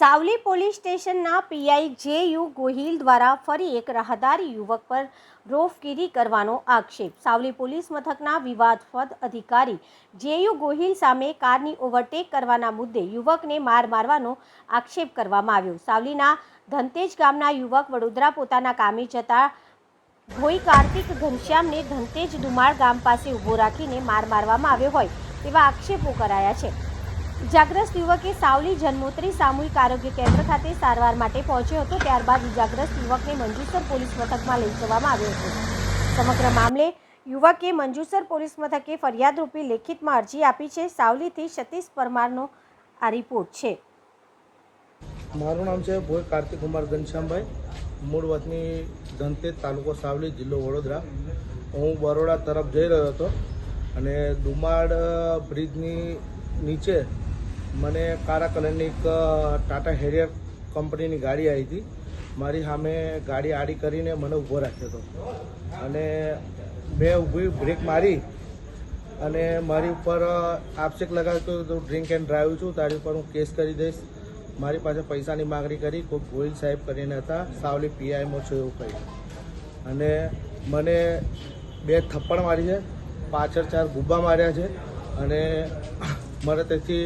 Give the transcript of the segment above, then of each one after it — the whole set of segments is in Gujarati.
સાવલી પોલીસ સ્ટેશનના પીઆઈ જે યુ ગોહિલ દ્વારા ફરી એક રાહદારી યુવક પર રોફગીરી કરવાનો આક્ષેપ. સાવલી પોલીસ મથકના વિવાદસ્પદ અધિકારી જે યુ ગોહિલ સામે કારની ઓવરટેક કરવાના મુદ્દે યુવકને માર મારવાનો આક્ષેપ કરવામાં આવ્યો. સાવલીના ધનતેજ ગામના યુવક વડોદરા પોતાના કામે જતા ભોઈ કાર્તિક ઘનશ્યામને ધનતેજ દુમાળ ગામ પાસે ઊભો રાખીને માર મારવામાં આવ્યો હોય તેવા આક્ષેપો કરાયા છે. ઇજાગ્રસ્ત યુવકે સાવલી જન્મોત્રી સામૂહિક આરોગ્ય કેન્દ્ર ખાતે સારવાર માટે પહોંચ્યો હતો, ત્યારબાદ ઇજાગ્રસ્ત યુવકને મંજુસર પોલીસ મથકમાં લઈ જવામાં આવ્યો હતો. સમગ્ર મામલે યુવકે મંજુસર પોલીસ મથકે ફરિયાદ રૂપી લેખિતમાં અરજી આપી છે. સાવલીથી સતીશ પરમારનો આ રિપોર્ટ છે. મારું નામ છે ભોય કાર્તિક કુમાર ઘનશ્યામભાઈ. મૂળ વતની ધનતેજ તાલુકો સાવલી જિલ્લો વડોદરા. હું બરોડા તરફ જઈ રહ્યો હતો અને દુમાડ બ્રિજની નીચે મને કાળા કલરની એક ટાટા હેરિયર કંપનીની ગાડી આવી હતી. મારી સામે ગાડી આડી કરીને મને ઊભો રાખ્યો હતો. અને મેં ઊભી બ્રેક મારી અને મારી ઉપર આપશેક લગાવ્યો તો ડ્રિંક એન્ડ ડ્રાઈવ છું, તારી ઉપર હું કેસ કરી દઈશ. મારી પાસે પૈસાની માગણી કરી, કોઈ ગોહિલ સાહેબ કરીને હતા, સાવલી પીઆઈમાં છું એવું કહ્યું અને મને બે થપ્પડ મારી છે, પાછળ ચાર ગુબ્બા માર્યા છે અને મને તેથી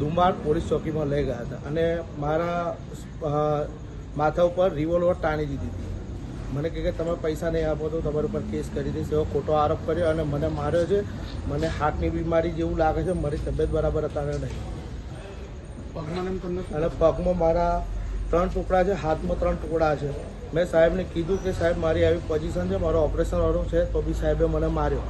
દુમાર પોલીસ ચોકીમાં લઈ ગયા હતા અને મારા માથા ઉપર રિવોલ્વર ટાણી દીધી હતી. મને કહે કે તમે પૈસા નહીં આપો તો તમારા ઉપર કેસ કરી દઈશ એવો ખોટો આરોપ કર્યો અને મને માર્યો છે. મને હાર્ટની બીમારી જેવું લાગે છે મારી તબિયત બરાબર અત્યારે નહીં. અને પગમાં મારા ત્રણ ટુકડા છે હાથમાં ત્રણ ટુકડા છે. મેં સાહેબને કીધું કે સાહેબ મારી આવી પોઝિશન છે મારો ઓપરેશન વાળું છે તો બી સાહેબે મને માર્યો.